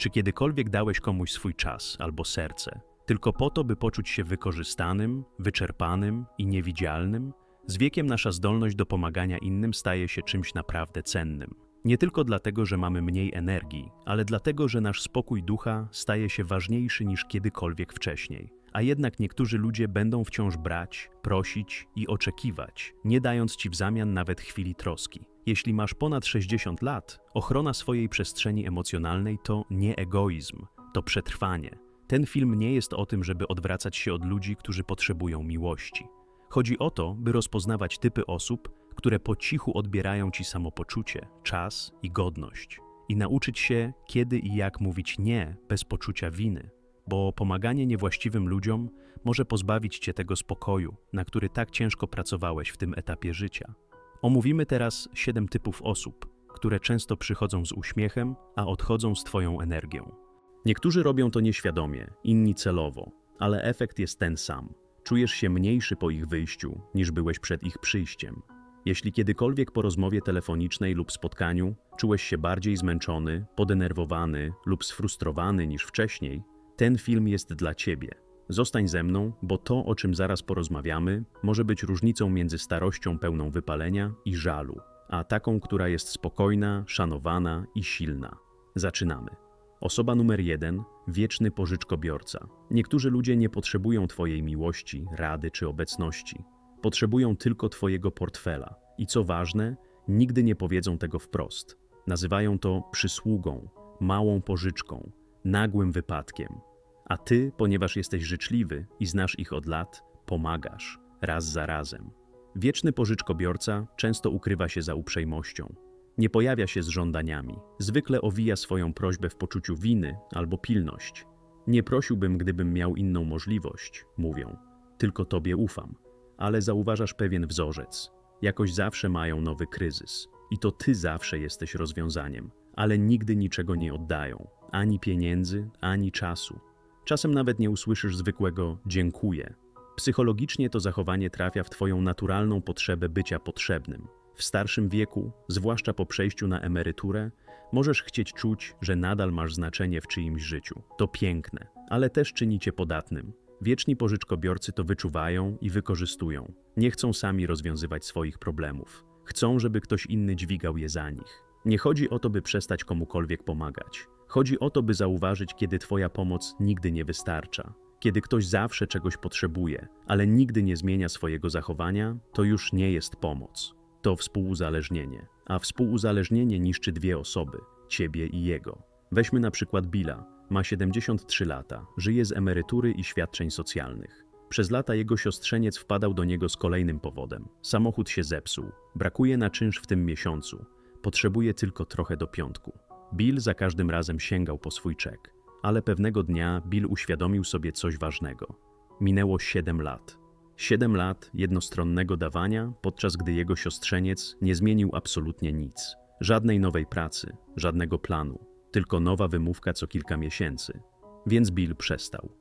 Czy kiedykolwiek dałeś komuś swój czas albo serce, tylko po to, by poczuć się wykorzystanym, wyczerpanym i niewidzialnym? Z wiekiem nasza zdolność do pomagania innym staje się czymś naprawdę cennym. Nie tylko dlatego, że mamy mniej energii, ale dlatego, że nasz spokój ducha staje się ważniejszy niż kiedykolwiek wcześniej. A jednak niektórzy ludzie będą wciąż brać, prosić i oczekiwać, nie dając ci w zamian nawet chwili troski. Jeśli masz ponad 60 lat, ochrona swojej przestrzeni emocjonalnej to nie egoizm, to przetrwanie. Ten film nie jest o tym, żeby odwracać się od ludzi, którzy potrzebują miłości. Chodzi o to, by rozpoznawać typy osób, które po cichu odbierają ci samopoczucie, czas i godność, i nauczyć się, kiedy i jak mówić nie bez poczucia winy, bo pomaganie niewłaściwym ludziom może pozbawić cię tego spokoju, na który tak ciężko pracowałeś w tym etapie życia. Omówimy teraz siedem typów osób, które często przychodzą z uśmiechem, a odchodzą z twoją energią. Niektórzy robią to nieświadomie, inni celowo, ale efekt jest ten sam. Czujesz się mniejszy po ich wyjściu, niż byłeś przed ich przyjściem. Jeśli kiedykolwiek po rozmowie telefonicznej lub spotkaniu czułeś się bardziej zmęczony, podenerwowany lub sfrustrowany niż wcześniej, ten film jest dla ciebie. Zostań ze mną, bo to, o czym zaraz porozmawiamy, może być różnicą między starością pełną wypalenia i żalu, a taką, która jest spokojna, szanowana i silna. Zaczynamy. Osoba numer jeden wieczny pożyczkobiorca. Niektórzy ludzie nie potrzebują Twojej miłości, rady czy obecności. Potrzebują tylko Twojego portfela. I co ważne, nigdy nie powiedzą tego wprost. Nazywają to przysługą, małą pożyczką, nagłym wypadkiem. A Ty, ponieważ jesteś życzliwy i znasz ich od lat, pomagasz, raz za razem. Wieczny pożyczkobiorca często ukrywa się za uprzejmością. Nie pojawia się z żądaniami. Zwykle owija swoją prośbę w poczuciu winy albo pilność. Nie prosiłbym, gdybym miał inną możliwość, mówią. Tylko tobie ufam. Ale zauważasz pewien wzorzec. Jakoś zawsze mają nowy kryzys. I to ty zawsze jesteś rozwiązaniem. Ale nigdy niczego nie oddają. Ani pieniędzy, ani czasu. Czasem nawet nie usłyszysz zwykłego dziękuję. Psychologicznie to zachowanie trafia w twoją naturalną potrzebę bycia potrzebnym. W starszym wieku, zwłaszcza po przejściu na emeryturę, możesz chcieć czuć, że nadal masz znaczenie w czyimś życiu. To piękne, ale też czyni cię podatnym. Wieczni pożyczkobiorcy to wyczuwają i wykorzystują. Nie chcą sami rozwiązywać swoich problemów. Chcą, żeby ktoś inny dźwigał je za nich. Nie chodzi o to, by przestać komukolwiek pomagać. Chodzi o to, by zauważyć, kiedy Twoja pomoc nigdy nie wystarcza. Kiedy ktoś zawsze czegoś potrzebuje, ale nigdy nie zmienia swojego zachowania, to już nie jest pomoc to współuzależnienie, a współuzależnienie niszczy dwie osoby ciebie i jego. Weźmy na przykład Billa. Ma 73 lata, żyje z emerytury i świadczeń socjalnych. Przez lata jego siostrzeniec wpadał do niego z kolejnym powodem. Samochód się zepsuł, brakuje na czynsz w tym miesiącu, potrzebuje tylko trochę do piątku. Bill za każdym razem sięgał po swój czek, ale pewnego dnia Bill uświadomił sobie coś ważnego. Minęło 7 lat. Siedem lat jednostronnego dawania, podczas gdy jego siostrzeniec nie zmienił absolutnie nic. Żadnej nowej pracy, żadnego planu, tylko nowa wymówka co kilka miesięcy. Więc Bill przestał.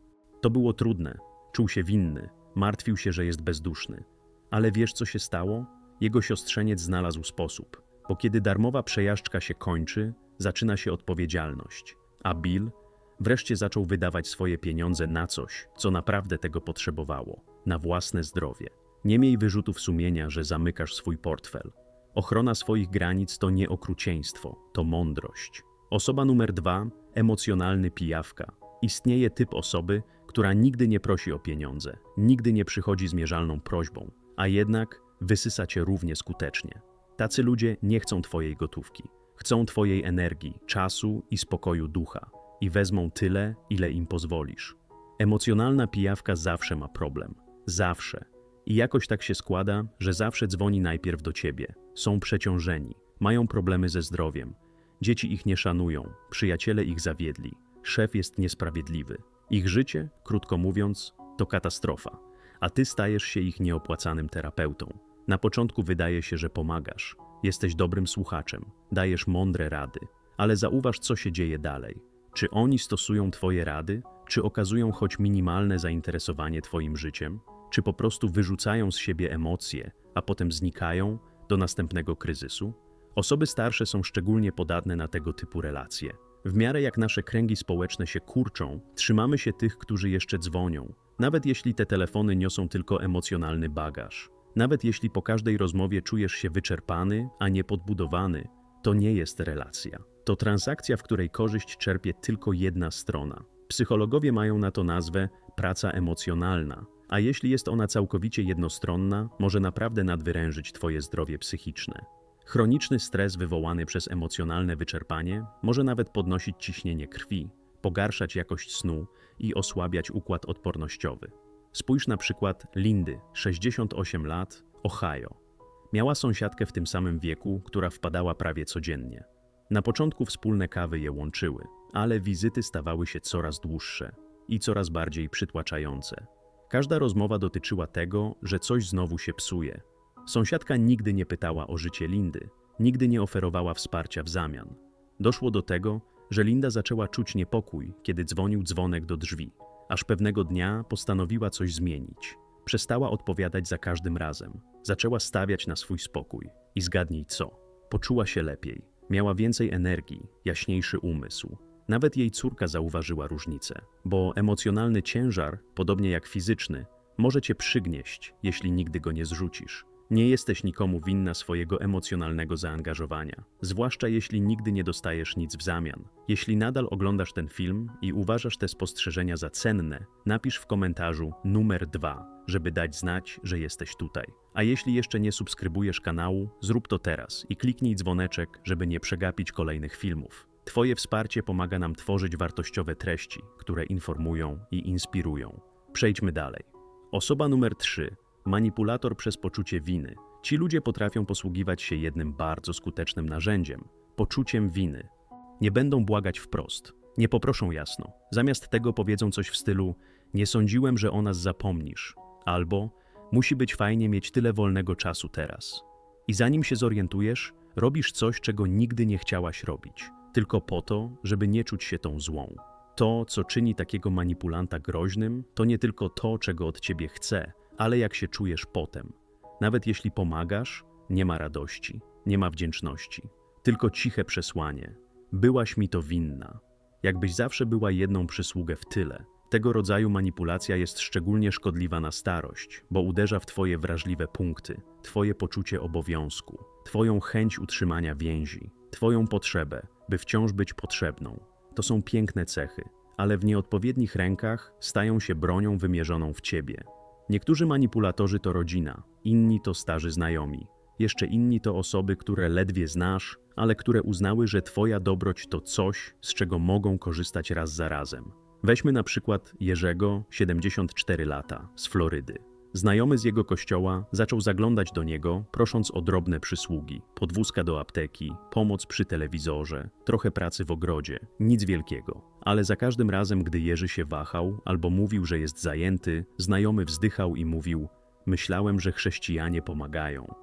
To było trudne, czuł się winny, martwił się, że jest bezduszny. Ale wiesz, co się stało? Jego siostrzeniec znalazł sposób, bo kiedy darmowa przejażdżka się kończy, zaczyna się odpowiedzialność. A Bill wreszcie zaczął wydawać swoje pieniądze na coś, co naprawdę tego potrzebowało na własne zdrowie. Nie miej wyrzutów sumienia, że zamykasz swój portfel. Ochrona swoich granic to nie okrucieństwo, to mądrość. Osoba numer dwa emocjonalny pijawka. Istnieje typ osoby, która nigdy nie prosi o pieniądze, nigdy nie przychodzi z mierzalną prośbą, a jednak wysysa cię równie skutecznie. Tacy ludzie nie chcą twojej gotówki. Chcą twojej energii, czasu i spokoju ducha i wezmą tyle, ile im pozwolisz. Emocjonalna pijawka zawsze ma problem. Zawsze. I jakoś tak się składa, że zawsze dzwoni najpierw do ciebie. Są przeciążeni, mają problemy ze zdrowiem. Dzieci ich nie szanują, przyjaciele ich zawiedli. Szef jest niesprawiedliwy. Ich życie, krótko mówiąc, to katastrofa. A ty stajesz się ich nieopłacanym terapeutą. Na początku wydaje się, że pomagasz. Jesteś dobrym słuchaczem, dajesz mądre rady, ale zauważ, co się dzieje dalej. Czy oni stosują Twoje rady? Czy okazują choć minimalne zainteresowanie Twoim życiem? Czy po prostu wyrzucają z siebie emocje, a potem znikają do następnego kryzysu? Osoby starsze są szczególnie podatne na tego typu relacje. W miarę jak nasze kręgi społeczne się kurczą, trzymamy się tych, którzy jeszcze dzwonią, nawet jeśli te telefony niosą tylko emocjonalny bagaż. Nawet jeśli po każdej rozmowie czujesz się wyczerpany, a nie podbudowany, to nie jest relacja. To transakcja, w której korzyść czerpie tylko jedna strona. Psychologowie mają na to nazwę praca emocjonalna, a jeśli jest ona całkowicie jednostronna, może naprawdę nadwyrężyć Twoje zdrowie psychiczne. Chroniczny stres wywołany przez emocjonalne wyczerpanie może nawet podnosić ciśnienie krwi, pogarszać jakość snu i osłabiać układ odpornościowy. Spójrz na przykład Lindy, 68 lat, Ohio. Miała sąsiadkę w tym samym wieku, która wpadała prawie codziennie. Na początku wspólne kawy je łączyły, ale wizyty stawały się coraz dłuższe i coraz bardziej przytłaczające. Każda rozmowa dotyczyła tego, że coś znowu się psuje. Sąsiadka nigdy nie pytała o życie Lindy, nigdy nie oferowała wsparcia w zamian. Doszło do tego, że Linda zaczęła czuć niepokój, kiedy dzwonił dzwonek do drzwi, aż pewnego dnia postanowiła coś zmienić. Przestała odpowiadać za każdym razem. Zaczęła stawiać na swój spokój. I zgadnij co? Poczuła się lepiej. Miała więcej energii, jaśniejszy umysł. Nawet jej córka zauważyła różnicę, bo emocjonalny ciężar, podobnie jak fizyczny, może cię przygnieść, jeśli nigdy go nie zrzucisz. Nie jesteś nikomu winna swojego emocjonalnego zaangażowania, zwłaszcza jeśli nigdy nie dostajesz nic w zamian. Jeśli nadal oglądasz ten film i uważasz te spostrzeżenia za cenne, napisz w komentarzu numer 2, żeby dać znać, że jesteś tutaj. A jeśli jeszcze nie subskrybujesz kanału, zrób to teraz i kliknij dzwoneczek, żeby nie przegapić kolejnych filmów. Twoje wsparcie pomaga nam tworzyć wartościowe treści, które informują i inspirują. Przejdźmy dalej. Osoba numer 3 manipulator przez poczucie winy. Ci ludzie potrafią posługiwać się jednym bardzo skutecznym narzędziem poczuciem winy. Nie będą błagać wprost, nie poproszą jasno. Zamiast tego powiedzą coś w stylu: Nie sądziłem, że o nas zapomnisz, albo Musi być fajnie mieć tyle wolnego czasu teraz. I zanim się zorientujesz, robisz coś, czego nigdy nie chciałaś robić, tylko po to, żeby nie czuć się tą złą. To, co czyni takiego manipulanta groźnym, to nie tylko to, czego od ciebie chce, ale jak się czujesz potem. Nawet jeśli pomagasz, nie ma radości, nie ma wdzięczności, tylko ciche przesłanie. Byłaś mi to winna. Jakbyś zawsze była jedną przysługę w tyle. Tego rodzaju manipulacja jest szczególnie szkodliwa na starość, bo uderza w Twoje wrażliwe punkty, Twoje poczucie obowiązku, Twoją chęć utrzymania więzi, Twoją potrzebę, by wciąż być potrzebną. To są piękne cechy, ale w nieodpowiednich rękach stają się bronią wymierzoną w Ciebie. Niektórzy manipulatorzy to rodzina, inni to starzy znajomi, jeszcze inni to osoby, które ledwie znasz, ale które uznały, że Twoja dobroć to coś, z czego mogą korzystać raz za razem. Weźmy na przykład Jerzego, 74 lata, z Florydy. Znajomy z jego kościoła zaczął zaglądać do niego, prosząc o drobne przysługi, podwózka do apteki, pomoc przy telewizorze, trochę pracy w ogrodzie, nic wielkiego. Ale za każdym razem, gdy Jerzy się wahał albo mówił, że jest zajęty, znajomy wzdychał i mówił: Myślałem, że chrześcijanie pomagają.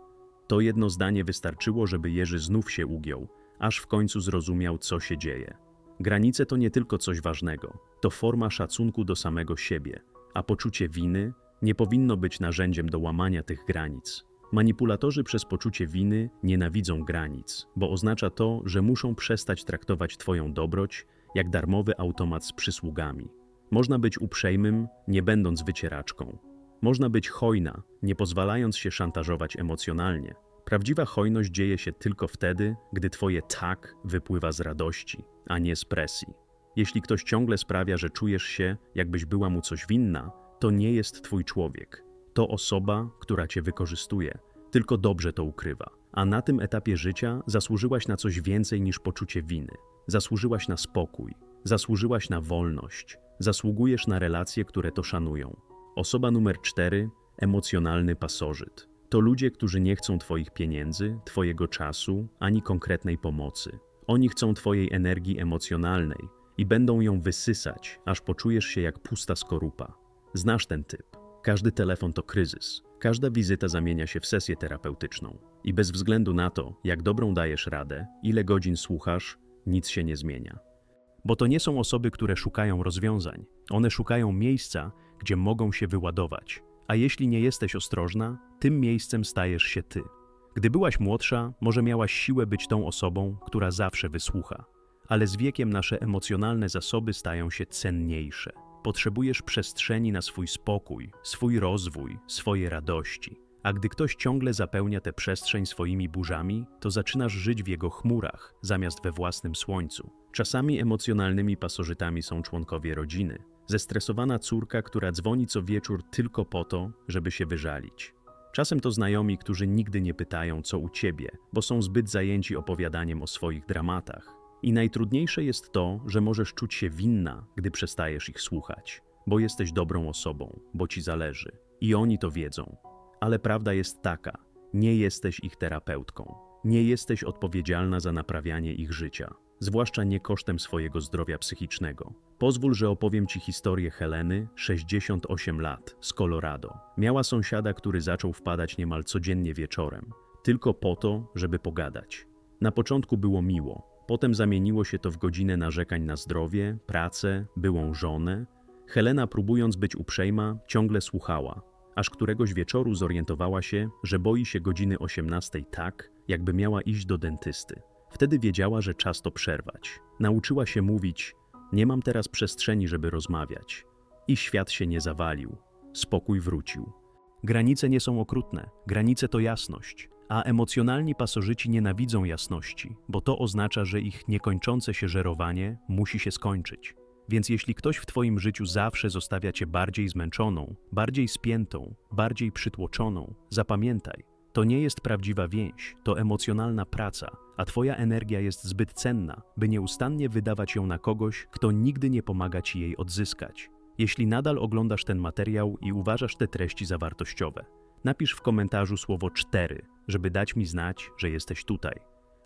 To jedno zdanie wystarczyło, żeby Jerzy znów się ugiął, aż w końcu zrozumiał, co się dzieje. Granice to nie tylko coś ważnego, to forma szacunku do samego siebie, a poczucie winy nie powinno być narzędziem do łamania tych granic. Manipulatorzy przez poczucie winy nienawidzą granic, bo oznacza to, że muszą przestać traktować Twoją dobroć jak darmowy automat z przysługami. Można być uprzejmym, nie będąc wycieraczką. Można być hojna, nie pozwalając się szantażować emocjonalnie. Prawdziwa hojność dzieje się tylko wtedy, gdy Twoje tak wypływa z radości, a nie z presji. Jeśli ktoś ciągle sprawia, że czujesz się, jakbyś była mu coś winna, to nie jest Twój człowiek. To osoba, która Cię wykorzystuje, tylko dobrze to ukrywa. A na tym etapie życia zasłużyłaś na coś więcej niż poczucie winy. Zasłużyłaś na spokój, zasłużyłaś na wolność, zasługujesz na relacje, które to szanują. Osoba numer cztery emocjonalny pasożyt. To ludzie, którzy nie chcą Twoich pieniędzy, Twojego czasu ani konkretnej pomocy. Oni chcą Twojej energii emocjonalnej i będą ją wysysać, aż poczujesz się jak pusta skorupa. Znasz ten typ. Każdy telefon to kryzys. Każda wizyta zamienia się w sesję terapeutyczną. I bez względu na to, jak dobrą dajesz radę, ile godzin słuchasz, nic się nie zmienia. Bo to nie są osoby, które szukają rozwiązań. One szukają miejsca, gdzie mogą się wyładować. A jeśli nie jesteś ostrożna, tym miejscem stajesz się ty. Gdy byłaś młodsza, może miałaś siłę być tą osobą, która zawsze wysłucha. ale z wiekiem nasze emocjonalne zasoby stają się cenniejsze. Potrzebujesz przestrzeni na swój spokój, swój rozwój, swoje radości. A gdy ktoś ciągle zapełnia tę przestrzeń swoimi burzami, to zaczynasz żyć w jego chmurach, zamiast we własnym słońcu. Czasami emocjonalnymi pasożytami są członkowie rodziny. Zestresowana córka, która dzwoni co wieczór tylko po to, żeby się wyżalić. Czasem to znajomi, którzy nigdy nie pytają, co u ciebie, bo są zbyt zajęci opowiadaniem o swoich dramatach. I najtrudniejsze jest to, że możesz czuć się winna, gdy przestajesz ich słuchać, bo jesteś dobrą osobą, bo ci zależy. I oni to wiedzą. Ale prawda jest taka: nie jesteś ich terapeutką. Nie jesteś odpowiedzialna za naprawianie ich życia, zwłaszcza nie kosztem swojego zdrowia psychicznego. Pozwól, że opowiem ci historię Heleny, 68 lat, z Colorado. Miała sąsiada, który zaczął wpadać niemal codziennie wieczorem, tylko po to, żeby pogadać. Na początku było miło, potem zamieniło się to w godzinę narzekań na zdrowie, pracę, byłą żonę. Helena, próbując być uprzejma, ciągle słuchała, aż któregoś wieczoru zorientowała się, że boi się godziny 18 tak, jakby miała iść do dentysty. Wtedy wiedziała, że czas to przerwać. Nauczyła się mówić: Nie mam teraz przestrzeni, żeby rozmawiać. I świat się nie zawalił. Spokój wrócił. Granice nie są okrutne, granice to jasność, a emocjonalni pasożyci nienawidzą jasności, bo to oznacza, że ich niekończące się żerowanie musi się skończyć. Więc jeśli ktoś w Twoim życiu zawsze zostawia Cię bardziej zmęczoną, bardziej spiętą, bardziej przytłoczoną, zapamiętaj, to nie jest prawdziwa więź, to emocjonalna praca, a Twoja energia jest zbyt cenna, by nieustannie wydawać ją na kogoś, kto nigdy nie pomaga Ci jej odzyskać. Jeśli nadal oglądasz ten materiał i uważasz te treści za wartościowe, napisz w komentarzu słowo 4, żeby dać mi znać, że jesteś tutaj.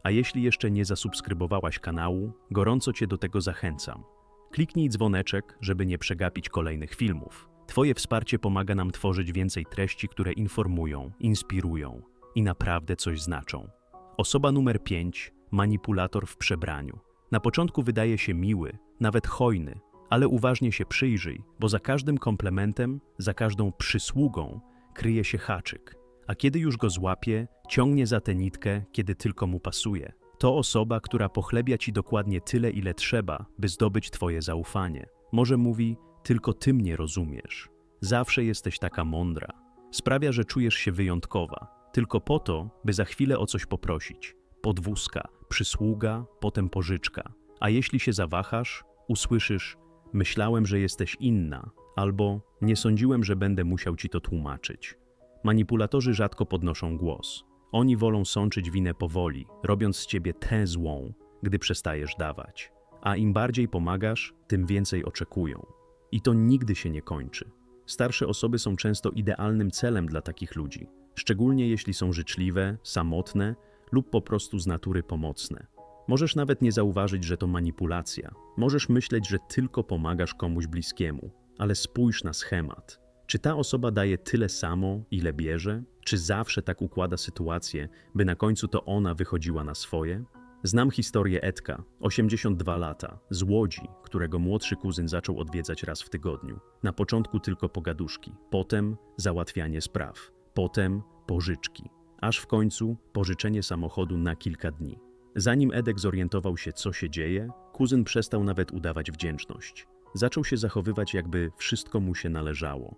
A jeśli jeszcze nie zasubskrybowałaś kanału, gorąco Cię do tego zachęcam. Kliknij dzwoneczek, żeby nie przegapić kolejnych filmów. Twoje wsparcie pomaga nam tworzyć więcej treści, które informują, inspirują i naprawdę coś znaczą. Osoba numer 5 manipulator w przebraniu. Na początku wydaje się miły, nawet hojny, ale uważnie się przyjrzyj, bo za każdym komplementem, za każdą przysługą kryje się haczyk. A kiedy już go złapie, ciągnie za tę nitkę, kiedy tylko mu pasuje. To osoba, która pochlebia ci dokładnie tyle, ile trzeba, by zdobyć twoje zaufanie. Może mówi, tylko ty mnie rozumiesz. Zawsze jesteś taka mądra. Sprawia, że czujesz się wyjątkowa, tylko po to, by za chwilę o coś poprosić. Podwózka, przysługa, potem pożyczka. A jeśli się zawahasz, usłyszysz: Myślałem, że jesteś inna, albo nie sądziłem, że będę musiał ci to tłumaczyć. Manipulatorzy rzadko podnoszą głos. Oni wolą sączyć winę powoli, robiąc z ciebie tę złą, gdy przestajesz dawać. A im bardziej pomagasz, tym więcej oczekują. I to nigdy się nie kończy. Starsze osoby są często idealnym celem dla takich ludzi, szczególnie jeśli są życzliwe, samotne lub po prostu z natury pomocne. Możesz nawet nie zauważyć, że to manipulacja. Możesz myśleć, że tylko pomagasz komuś bliskiemu, ale spójrz na schemat. Czy ta osoba daje tyle samo, ile bierze? Czy zawsze tak układa sytuację, by na końcu to ona wychodziła na swoje? Znam historię Edka, 82 lata, z Łodzi, którego młodszy kuzyn zaczął odwiedzać raz w tygodniu. Na początku tylko pogaduszki, potem załatwianie spraw, potem pożyczki, aż w końcu pożyczenie samochodu na kilka dni. Zanim Edek zorientował się, co się dzieje, kuzyn przestał nawet udawać wdzięczność. Zaczął się zachowywać, jakby wszystko mu się należało.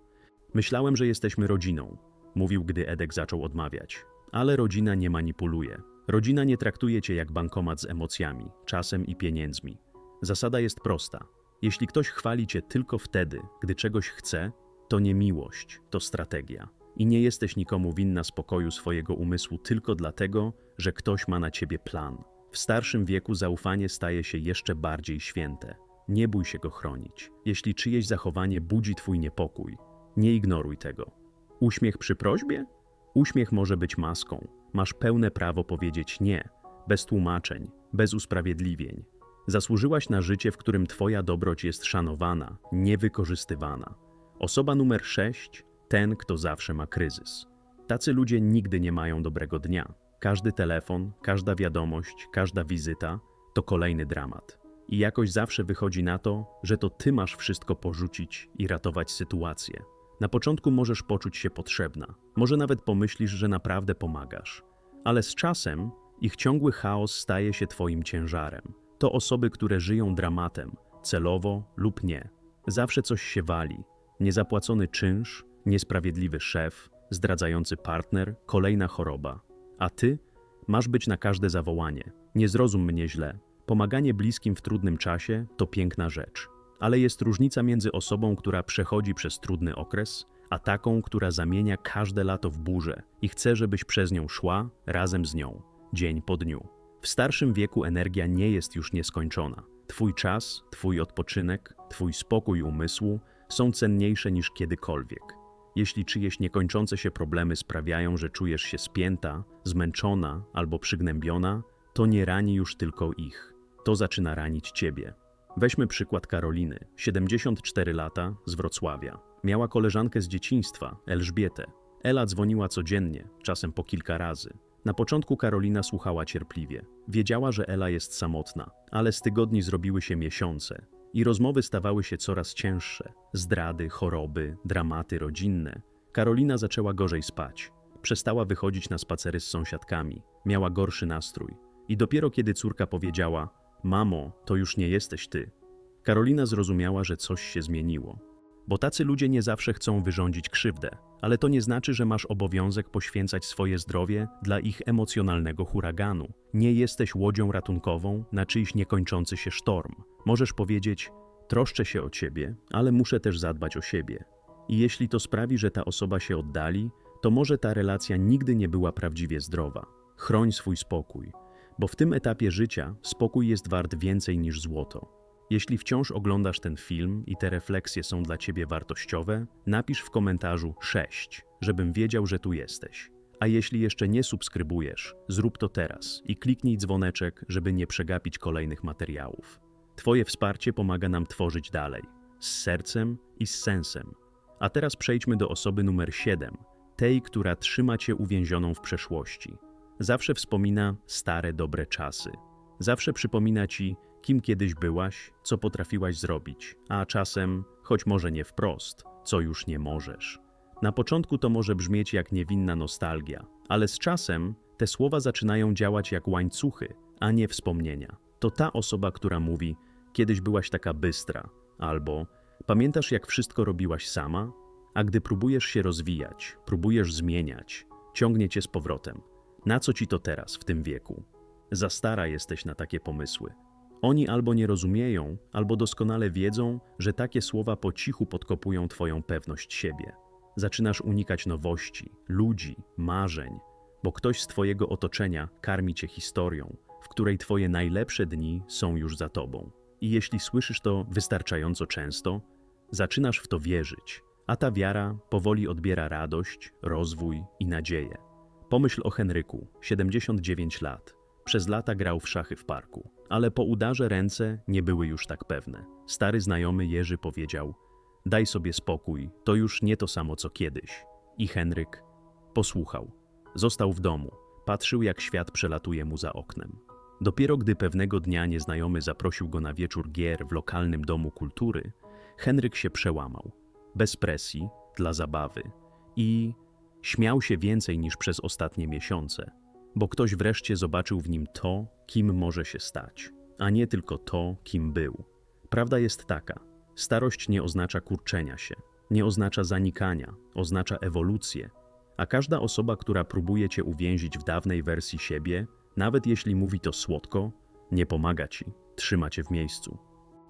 Myślałem, że jesteśmy rodziną, mówił, gdy Edek zaczął odmawiać. Ale rodzina nie manipuluje. Rodzina nie traktuje cię jak bankomat z emocjami, czasem i pieniędzmi. Zasada jest prosta. Jeśli ktoś chwali cię tylko wtedy, gdy czegoś chce, to nie miłość, to strategia. I nie jesteś nikomu winna spokoju swojego umysłu tylko dlatego, że ktoś ma na ciebie plan. W starszym wieku zaufanie staje się jeszcze bardziej święte. Nie bój się go chronić. Jeśli czyjeś zachowanie budzi twój niepokój, nie ignoruj tego. Uśmiech przy prośbie? Uśmiech może być maską. Masz pełne prawo powiedzieć nie, bez tłumaczeń, bez usprawiedliwień. Zasłużyłaś na życie, w którym Twoja dobroć jest szanowana, nie wykorzystywana. Osoba numer 6 ten, kto zawsze ma kryzys. Tacy ludzie nigdy nie mają dobrego dnia. Każdy telefon, każda wiadomość, każda wizyta to kolejny dramat. I jakoś zawsze wychodzi na to, że to ty masz wszystko porzucić i ratować sytuację. Na początku możesz poczuć się potrzebna, może nawet pomyślisz, że naprawdę pomagasz, ale z czasem ich ciągły chaos staje się twoim ciężarem. To osoby, które żyją dramatem, celowo lub nie. Zawsze coś się wali. Niezapłacony czynsz, niesprawiedliwy szef, zdradzający partner, kolejna choroba. A ty masz być na każde zawołanie. Nie zrozum mnie źle. Pomaganie bliskim w trudnym czasie to piękna rzecz. Ale jest różnica między osobą, która przechodzi przez trudny okres, a taką, która zamienia każde lato w burzę i chce, żebyś przez nią szła razem z nią, dzień po dniu. W starszym wieku energia nie jest już nieskończona. Twój czas, Twój odpoczynek, Twój spokój umysłu są cenniejsze niż kiedykolwiek. Jeśli czyjeś niekończące się problemy sprawiają, że czujesz się spięta, zmęczona albo przygnębiona, to nie rani już tylko ich. To zaczyna ranić ciebie. Weźmy przykład Karoliny, 74 lata, z Wrocławia. Miała koleżankę z dzieciństwa, Elżbietę. Ela dzwoniła codziennie, czasem po kilka razy. Na początku Karolina słuchała cierpliwie. Wiedziała, że Ela jest samotna, ale z tygodni zrobiły się miesiące i rozmowy stawały się coraz cięższe. Zdrady, choroby, dramaty rodzinne. Karolina zaczęła gorzej spać. Przestała wychodzić na spacery z sąsiadkami. Miała gorszy nastrój. I dopiero kiedy córka powiedziała: Mamo, to już nie jesteś ty. Karolina zrozumiała, że coś się zmieniło. Bo tacy ludzie nie zawsze chcą wyrządzić krzywdę, ale to nie znaczy, że masz obowiązek poświęcać swoje zdrowie dla ich emocjonalnego huraganu. Nie jesteś łodzią ratunkową na czyjś niekończący się sztorm. Możesz powiedzieć: Troszczę się o ciebie, ale muszę też zadbać o siebie. I jeśli to sprawi, że ta osoba się oddali, to może ta relacja nigdy nie była prawdziwie zdrowa. Chroń swój spokój, bo w tym etapie życia spokój jest wart więcej niż złoto. Jeśli wciąż oglądasz ten film i te refleksje są dla ciebie wartościowe, napisz w komentarzu 6, żebym wiedział, że tu jesteś. A jeśli jeszcze nie subskrybujesz, zrób to teraz i kliknij dzwoneczek, żeby nie przegapić kolejnych materiałów. Twoje wsparcie pomaga nam tworzyć dalej, z sercem i z sensem. A teraz przejdźmy do osoby numer 7, tej, która trzyma cię uwięzioną w przeszłości. Zawsze wspomina stare, dobre czasy. Zawsze przypomina ci, kim kiedyś byłaś, co potrafiłaś zrobić, a czasem, choć może nie wprost, co już nie możesz. Na początku to może brzmieć jak niewinna nostalgia, ale z czasem te słowa zaczynają działać jak łańcuchy, a nie wspomnienia. To ta osoba, która mówi: Kiedyś byłaś taka bystra, albo Pamiętasz, jak wszystko robiłaś sama? A gdy próbujesz się rozwijać, próbujesz zmieniać, ciągnie cię z powrotem. Na co ci to teraz, w tym wieku? Za stara jesteś na takie pomysły. Oni albo nie rozumieją, albo doskonale wiedzą, że takie słowa po cichu podkopują Twoją pewność siebie. Zaczynasz unikać nowości, ludzi, marzeń, bo ktoś z Twojego otoczenia karmi Cię historią, w której Twoje najlepsze dni są już za Tobą. I jeśli słyszysz to wystarczająco często, zaczynasz w to wierzyć, a ta wiara powoli odbiera radość, rozwój i nadzieję. Pomyśl o Henryku, 79 lat. Przez lata grał w szachy w parku, ale po udarze ręce nie były już tak pewne. Stary znajomy Jerzy powiedział: Daj sobie spokój, to już nie to samo co kiedyś. I Henryk posłuchał. Został w domu, patrzył jak świat przelatuje mu za oknem. Dopiero gdy pewnego dnia nieznajomy zaprosił go na wieczór gier w lokalnym domu kultury, Henryk się przełamał. Bez presji, dla zabawy. I śmiał się więcej niż przez ostatnie miesiące bo ktoś wreszcie zobaczył w nim to, kim może się stać, a nie tylko to, kim był. Prawda jest taka: starość nie oznacza kurczenia się, nie oznacza zanikania, oznacza ewolucję. A każda osoba, która próbuje cię uwięzić w dawnej wersji siebie, nawet jeśli mówi to słodko, nie pomaga ci, trzyma cię w miejscu.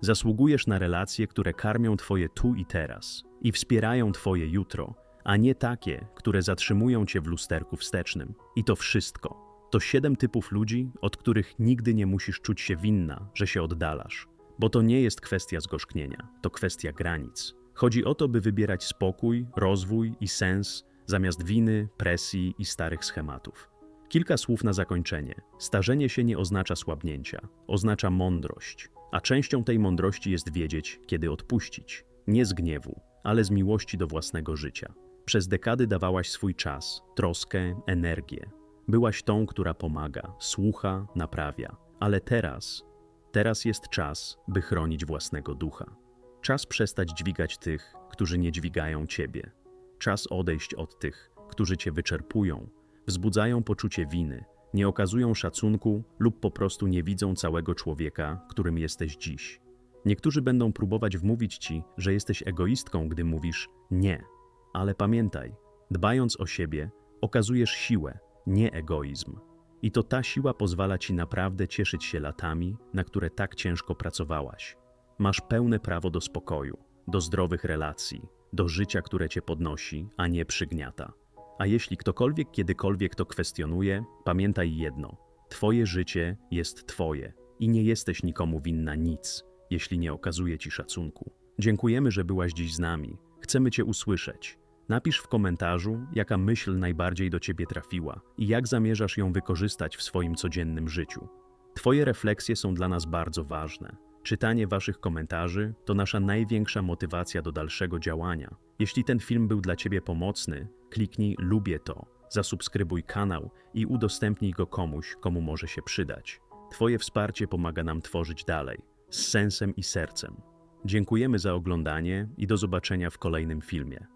Zasługujesz na relacje, które karmią twoje tu i teraz i wspierają twoje jutro, a nie takie, które zatrzymują cię w lusterku wstecznym. I to wszystko. To siedem typów ludzi, od których nigdy nie musisz czuć się winna, że się oddalasz. Bo to nie jest kwestia zgorzknienia, to kwestia granic. Chodzi o to, by wybierać spokój, rozwój i sens zamiast winy, presji i starych schematów. Kilka słów na zakończenie. Starzenie się nie oznacza słabnięcia, oznacza mądrość, a częścią tej mądrości jest wiedzieć, kiedy odpuścić. Nie z gniewu, ale z miłości do własnego życia. Przez dekady dawałaś swój czas, troskę, energię. Byłaś tą, która pomaga, słucha, naprawia. Ale teraz, teraz jest czas, by chronić własnego ducha. Czas przestać dźwigać tych, którzy nie dźwigają ciebie. Czas odejść od tych, którzy cię wyczerpują, wzbudzają poczucie winy nie okazują szacunku lub po prostu nie widzą całego człowieka, którym jesteś dziś. Niektórzy będą próbować wmówić ci, że jesteś egoistką, gdy mówisz nie. Ale pamiętaj, dbając o siebie, okazujesz siłę, nie egoizm. I to ta siła pozwala ci naprawdę cieszyć się latami, na które tak ciężko pracowałaś. Masz pełne prawo do spokoju, do zdrowych relacji, do życia, które cię podnosi, a nie przygniata. A jeśli ktokolwiek kiedykolwiek to kwestionuje, pamiętaj jedno: Twoje życie jest Twoje i nie jesteś nikomu winna nic, jeśli nie okazuje Ci szacunku. Dziękujemy, że byłaś dziś z nami. Chcemy Cię usłyszeć. Napisz w komentarzu, jaka myśl najbardziej do Ciebie trafiła i jak zamierzasz ją wykorzystać w swoim codziennym życiu. Twoje refleksje są dla nas bardzo ważne. Czytanie Waszych komentarzy to nasza największa motywacja do dalszego działania. Jeśli ten film był dla Ciebie pomocny, kliknij lubię to, zasubskrybuj kanał i udostępnij go komuś, komu może się przydać. Twoje wsparcie pomaga nam tworzyć dalej, z sensem i sercem. Dziękujemy za oglądanie i do zobaczenia w kolejnym filmie.